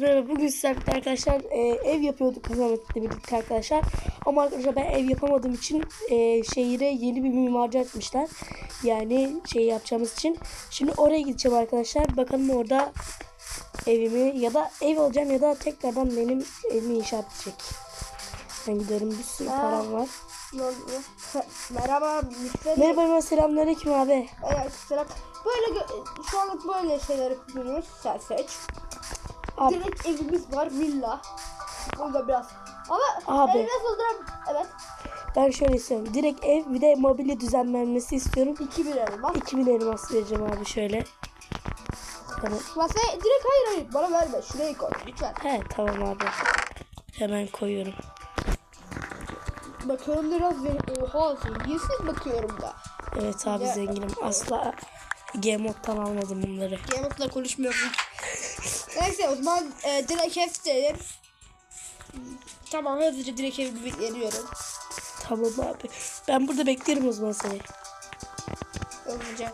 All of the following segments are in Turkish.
Merhaba bugün sizlerle arkadaşlar e, ev yapıyorduk Kazanet'le birlikte arkadaşlar. Ama arkadaşlar ben ev yapamadığım için e, şehire yeni bir mimarcı atmışlar. Yani şey yapacağımız için. Şimdi oraya gideceğim arkadaşlar. Bakalım orada evimi ya da ev alacağım ya da tekrardan benim evimi inşa edecek. Ben gidiyorum bir sürü Aa. param var. Merhaba. Merhaba merhaba selamünaleyküm abi. Evet, selam. Böyle şu anlık böyle şeyler yapıyoruz. Sen seç. Abi Direkt evimiz var villa. Burada biraz. Ama Abi. evi nasıl duram? Evet. ben şöyle istiyorum. Direkt ev bir de mobilya düzenlenmesi istiyorum. 2000 elmas. 2000 elmas vereceğim abi şöyle. Tamam. Masaya direkt hayır hayır bana verme. Şuraya koy lütfen. He tamam abi. Hemen koyuyorum. Bakıyorum biraz beni oha zenginsiz bakıyorum da. Evet abi Ya- zenginim. Asla Game Mode'dan almadım bunları. Game konuşmuyorum. Neyse o zaman e, direkt ev. Tamam hızlıca direkt evi veriyorum. Tamam abi. Ben burada beklerim o zaman seni. Hızlıca.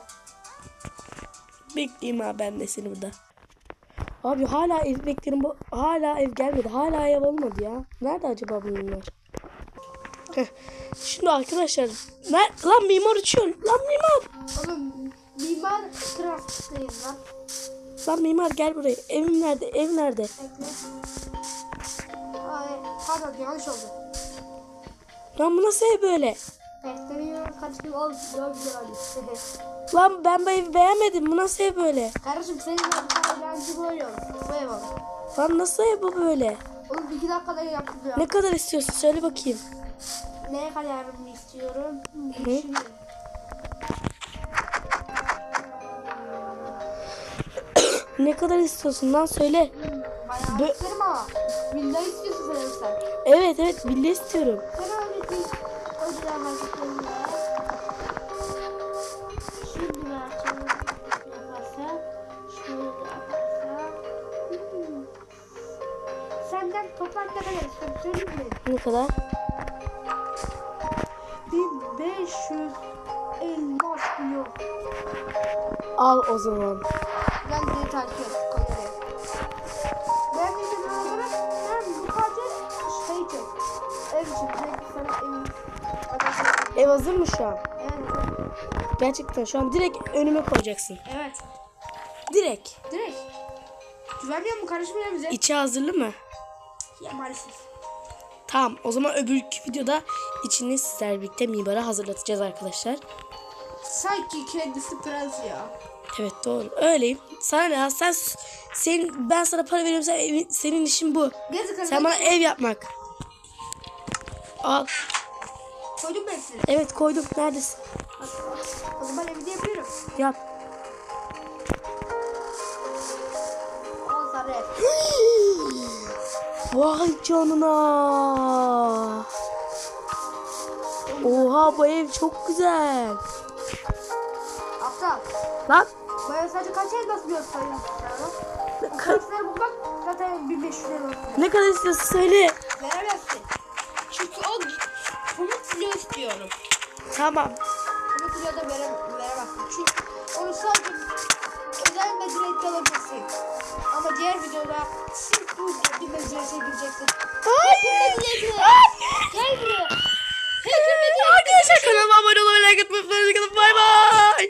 Bekleyeyim abi ben de seni burada. Abi hala ev beklerim. Bu, hala ev gelmedi. Hala ev olmadı ya. Nerede acaba bunlar? Heh. Şimdi arkadaşlar. Ner lan mimar uçuyor. Lan mimar. Oğlum mimar craft'tayım lan. Lan mimar gel buraya. Evim nerede? Ev nerede? Bekle. Ay, pardon yanlış oldu. Lan bu nasıl ev böyle? Beklemiyor kaç gün oldu daha güzel oldu. Lan ben bu evi beğenmedim. Bu nasıl ev böyle? Kardeşim senin yaptığın eğlence böyle olur. Bu ev olur. Lan nasıl ev bu böyle? Oğlum iki dakikada yaptım ya. Ne kadar istiyorsun? Söyle bakayım. Neye kadar istiyorum? Hı. Düşünüyorum. Ne kadar istiyorsun lan söyle. Bayağı Bö- isterim ama. Villa istiyorsun sen sen. Evet evet villa istiyorum. Ben öyle değil. O yüzden hazırlıyorum ya. Şimdi ben. Şöyle. Hmm. Senden toplam ne kadar istiyorum söyleyeyim mi? Ne kadar? 1500 elmas diyor. Al o zaman. Gel beni takip et. Kamerayı. Ben bir de olarak sen bu sadece şey için. Ev için. Direkt sana evin. adresi. Ev hazır mı şu an? Yani. Gerçekten şu an direkt önüme koyacaksın. Evet. Direkt. Direkt. Güvenmiyor mu? Karışmıyor bize. İçi hazırlı mı? Ya maalesef. Tamam o zaman öbürkü videoda içini sizlerle birlikte mimara hazırlatacağız arkadaşlar. Sanki kendisi prens ya. Evet doğru. Öyleyim. Sana ne ya? Sen, sen, ben sana para veriyorum. Sen, evin- senin işin bu. Gezi Sen bana ev yapmak. Al. Koydum ben size. Evet koydum. Neredesin? O zaman evde yapıyorum. Yap. Al sarı ev. Vay canına. Oha bu ev çok güzel. Aptal. Lan. Bu ev sadece kaç elmas biliyorsun sayın? Ne, O ka- kartları bulmak zaten 1500 elmas. ne kadar istiyorsun söyle. Veremezsin. Çünkü o komut filo istiyorum. Tamam. Komut filo da vere, veremezsin. Çünkü onu sadece özel mecburiyette alabilirsin. Ama diğer videoda sırf bu bir mecburiyete gireceksin.